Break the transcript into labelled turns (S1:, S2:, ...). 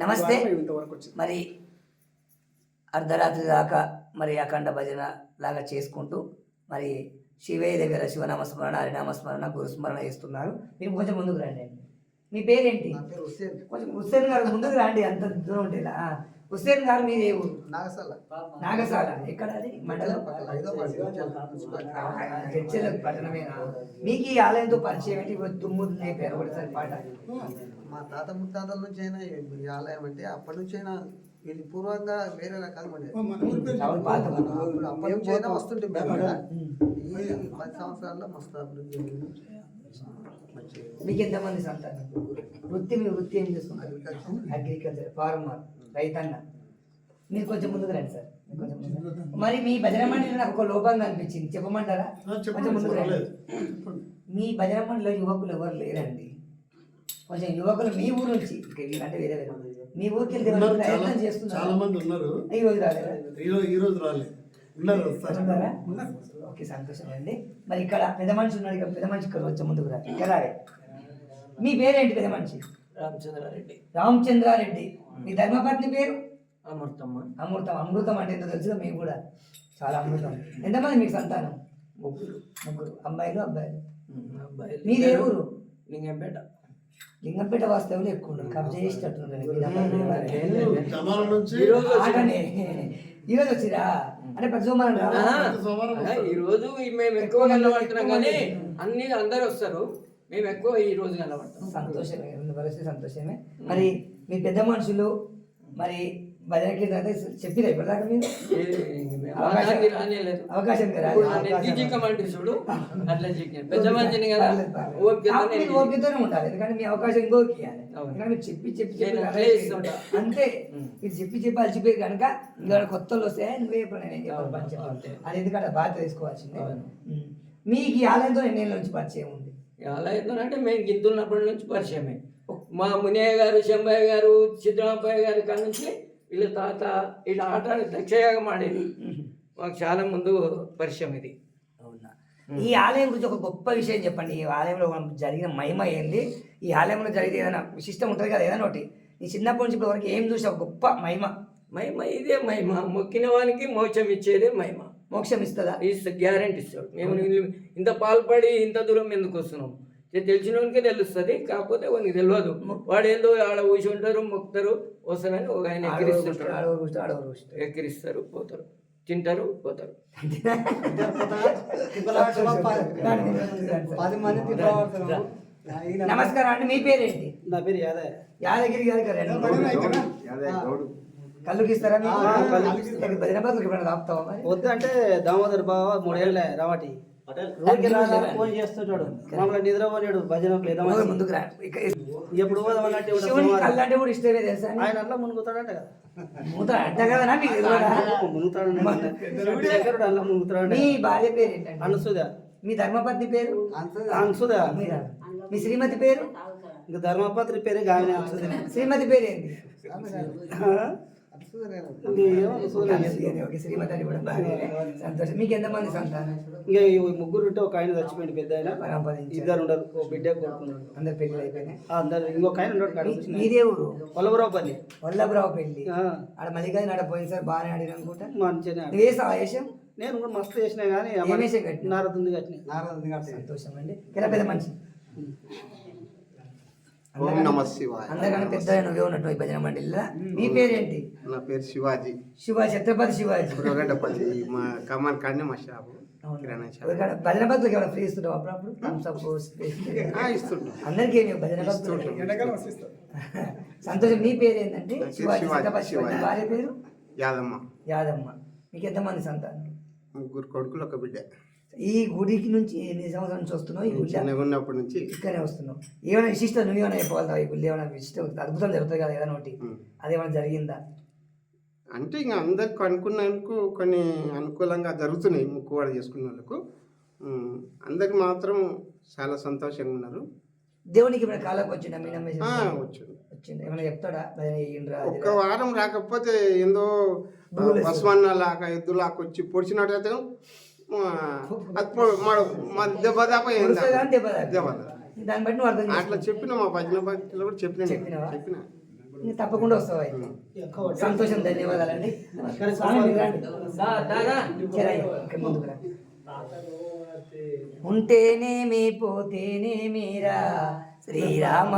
S1: నమస్తే. మరి అర్ధరాత్రి దాకా మరి అఖండ భజన లాగా చేసుకుంటూ మరి శివయ్య దగ్గర శివనామస్మరణ హరినామస్మరణ గురుస్మరణ చేస్తున్నారు. మీరు కొంచెం ముందుకు రండి. మీ పేరేంటి? కొంచెం హుస్సేన్ గారు ముందుకు రండి అంత దూరం ఉంటేలా హుస్సేన్ గారు మీది ఏ ఊరు?
S2: నాగసాల.
S1: నాగసాల. ఎక్కడ అది మండలం. చర్చల పట్టణమేనా? మీకు ఈ ఆలయంతో పరిచయం ఏంటి? తుమ్ముడు నేపారు ఒకటిసారి పాట
S2: మా తాత ముత్తాతల నుంచి అయినా ఈ ఆలయం అంటే అప్పటి నుంచి అయినా వీళ్ళు పూర్వంగా వేరే రకాలు ఉండేది అప్పటి నుంచి అయినా వస్తుంటే కూడా. ఈ పది సంవత్సరాల్లో మస్తు అభివృద్ధి
S1: మీకు ఎంతమంది సంతానం? వృత్తి మీ వృత్తి ఏం చేస్తున్నారు? Agriculture farmer. రైతన్న మీరు కొంచెం ముందుకు రండి సార్. మీరు మీ భజన మండలి నాకు ఒక లోపంగా అనిపించింది. చెప్పమంటారా? కొంచెం ముందుకు రండి. మీ భజన మండలిలో యువకులు ఎవరు లేరండి? కొంచెం యువకులు మీ ఊరు నుంచి వీళ్ళంటే వేరే వేరే. మీ ఊరికి వెళ్తే ప్రయత్నం చేస్తున్నారు.
S3: చాలా మంది ఉన్నారు.
S1: ఈ రోజు రాలేదా?
S3: ఈ రోజు ఈ రోజు రాలే ఉన్నారు వస్తారు
S1: ఉన్నారా? ఓకే సంతోషం అండి. మరి ఇక్కడ పెద్ద మనిషి ఉన్నాడు ఇక్కడ పెద్ద మనిషి ఇక్కడ వచ్చే ముందుకు రా ఇక్కడ మీ పేరేంటి పెద్ద మనిషి?
S4: రామచంద్రారెడ్డి.
S1: రామచంద్రారెడ్డి. మీ ధర్మపత్ని పేరు?
S4: అమృతమ్మ.
S1: అమృతం. అమృతం అంటే ఎంత తెలుసు మీకు కూడా. చాలా అమృతం. ఎంతమంది మీకు సంతానం?
S4: ముగ్గురు.
S1: ముగ్గురు. అమ్మాయిలు అబ్బాయిలు?
S4: అబ్బాయిలు.
S1: మీది ఏ ఊరు
S4: లింగంపేట.
S1: లింగంపేట వాస్తవులు ఎక్కువ ఉన్నారు. కబ్జా చేసేటట్టున్నారు
S4: ఈరోజు
S1: ఆటనే ఈ రోజు వచ్చిరా? అంటే ప్రతి సోమవారం.
S4: ఈ రోజు మేము ఎక్కువ కనబడుతున్నాం కానీ అన్ని అందరు వస్తారు. మేము ఎక్కువ ఈ రోజు
S1: సంతోషమే సంతోషమే. మరి మీ పెద్ద మనుషులు మరి భజనకి చెప్పిరా ఇప్పటిదాకా మీరు? అవకాశం
S4: చూడు. అట్లా పెద్ద కదా
S1: ఓపికతోనే ఉండాలి. ఎందుకంటే మీ అవకాశం ఇంకోకి ఇవ్వాలి. ఎందుకంటే చెప్పి చెప్పి. అంతే. మీరు చెప్పి చెప్పి అలసిపోయి కనుక ఇంకా కొత్త వాళ్ళు వస్తే నువ్వే ఇప్పుడు నేను చెప్పాలి. అది ఎందుకంటే బాధ్యత తీసుకోవాల్సిందే.
S4: అవును.
S1: ఉం. మీకు ఈ ఆలయంతో ఎన్నేళ్ళ నుంచి పరిచయం ఉంది?
S4: అలా అవుతుందంటే మేము గింతున్నప్పటి నుంచి పరిచయమే. మా మునియ్య గారు శంభయ్య గారు సిద్ధరామయ్య గారి కాడ నుంచి వీళ్ళ తాత వీళ్ళ ఆట దక్షయాగం ఆడేది. మాకు చాలా ముందు పరిచయం ఇది.
S1: అవునా? ఈ ఆలయం గురించి ఒక గొప్ప విషయం చెప్పండి. ఈ ఆలయంలో జరిగిన మహిమ ఏంది? ఈ ఆలయంలో జరిగితే ఏదైనా విశిష్టం ఉంటుంది కదా ఏదైనా ఒకటి. నీ చిన్నప్పటి నుంచి ఇప్పటి వరకు ఏం చూసావు? గొప్ప మహిమ.
S4: మహిమ ఇదే మహిమ. మొక్కిన వానికి మోక్షం ఇచ్చేదే మహిమ.
S1: మోక్షం ఇస్తుందా?
S4: ఈ గ్యారంటీ ఇస్తాడు. మేము ఇంత పాల్పడి ఇంత దూరం ఎందుకు వస్తున్నాం? ఇది తెలిసిన వానికే తెలుస్తుంది కాకపోతే వానికి తెలియదు. వాడు ఏందో ఆడ కూర్చి ఉంటారు మొక్కుతారు వస్తారని ఒక ఆయన
S1: కూర్చో
S4: ఎక్కిరిస్తారు పోతారు. తింటారు పోతారు.
S1: నమస్కారం అండి మీ పేరేంటి?
S2: నా పేరు యాదయ్య.
S1: యాదగిరి గారి భజన ఎప్పుడైనా తాపుతావా మరి?
S5: వద్దు అంటే దామోదర్ బావ మూడేళ్ళ రావటి. ఫోన్ చేస్తుంటాడు మమ్మల్ని నిద్రపోయాడు భజన
S1: ముందు-
S5: లేదామని
S1: ముందుకు రా.
S5: ఎప్పుడు పోదామన్నట్టు ఇప్పుడు
S1: శివుని
S5: సోమవారం.
S1: కళ్ళు అంటే కూడా ఇష్టమే తెలుసా నీకు?
S5: ఆయన అట్లా మునుగుతాడంట కదా.
S1: మీ భార్య పేరు ఏంటండి?
S5: అనుసుద
S1: మీ ధర్మపత్ని పేరు?
S5: అనుసుద
S1: మీరా? మీ శ్రీమతి పేరు?
S5: ఇంకా ధర్మపత్రి పేరే గాయని అనుసుద
S1: శ్రీమతి పేరు ఏంటి
S5: ఏమో అనుసుద
S1: ఓకే శ్రీమతి అని కూడా బాగా సంతోషం మీకు ఎంతమంది సంతానం
S5: ఇంకా ఈ ముగ్గురు ఉంటే ఒక ఆయన చచ్చిపోయింది పెద్ద ఆయన ఇద్దరు ఉండరు బిడ్డ కొడుకున్నాడు
S1: అందరు పెళ్ళి అయిపోయినాయి
S5: అందరు ఇంకొక ఆయన ఉన్నాడు
S1: మీదే ఊరు
S5: పొలవరావుపల్లి
S1: వల్లభరావు పెళ్ళి
S5: ఆ,
S1: ఆడ మల్లికాయ నాడ పోయింది సార్ బాగానే ఆడిన అనుకుంటా
S5: ఆడు.
S1: నువ్వు వేసావా వేషం
S5: నేను కూడా మస్తు చేసినా కానీ? నారదుంది కట్టిన
S2: నారదుని కాబట్టి.
S1: సంతోషం అండి కిరా పెద్ద మనిషి
S6: ఓం నమ శివాయ.
S1: అందరికన్నా పెద్ద నువ్వే ఉన్నట్టు ఈ భజన మండలిలో. మీ పేరేంటి?
S6: నా పేరు శివాజీ.
S1: శివాజీ ఛత్రపతి శివాజీ.
S6: మా కమాన్ కాడనే మా షాపు. కిరాణా షాప్.
S1: ఇక్కడ భజన భక్తులకు ఏమైనా ఫ్రీ ఇస్తుంటావు అప్పుడప్పుడు?
S6: ఇస్తుంటాం.
S1: అందరికీ ఏమి భజన భక్తులు. సంతోషం మీ పేరు ఏంటంటే?
S6: నా పేరు
S1: శివాజీ ఛత్రపతి పేరు?
S6: యాదమ్మ.
S1: యాదమ్మ. మీకు ఎంతమంది సంతానం?
S6: ముగ్గురు కొడుకులు ఒక బిడ్డ.
S1: ఈ గుడికి నుంచి ఎన్ని సంవత్సరాల నుంచి వస్తున్నావు? ఈ గుడి
S6: ఉన్నప్పటి నుంచి.
S1: ఇక్కడనే వస్తున్నావు. ఏమైనా విశిష్టం నువ్వు ఏమైనా చెప్పగలుగుతావు? ఈ గుడి ఏమైనా విశిష్టం అద్భుతం జరుగుతుంది కదా ఏదైనా ఒకటి. అదేమైనా జరిగిందా?
S6: అంటే ఇంకా అందరికి అనుకున్నందుకు కొన్ని అనుకూలంగా జరుగుతున్నాయి ముక్కువాడు చేసుకున్న వాళ్ళకు. అందరికి మాత్రం చాలా సంతోషంగా ఉన్నారు.
S1: దేవునికి ఏమైనా కాలకు వచ్చిందా? మీ
S6: వచ్చింది.
S1: వచ్చింది? ఏమైనా చెప్తాడా?
S6: ఒక్క వారం రాకపోతే ఏందో. బస్వన్న లాగా ఎద్దులాగా వచ్చి పొడిచినట్టు మా మా.
S1: దాన్ని బట్టి నువ్వు అర్థం
S6: అట్లా చెప్పిన మా భజన భక్తులు కూడా చెప్పిన? చెప్పిన.
S1: తప్పకుండా వస్తావు. సంతోషం ధన్యవాదాలండి. ముందుకు రా. ఉంటేనేమి పోతేనేమిరా? శ్రీరామ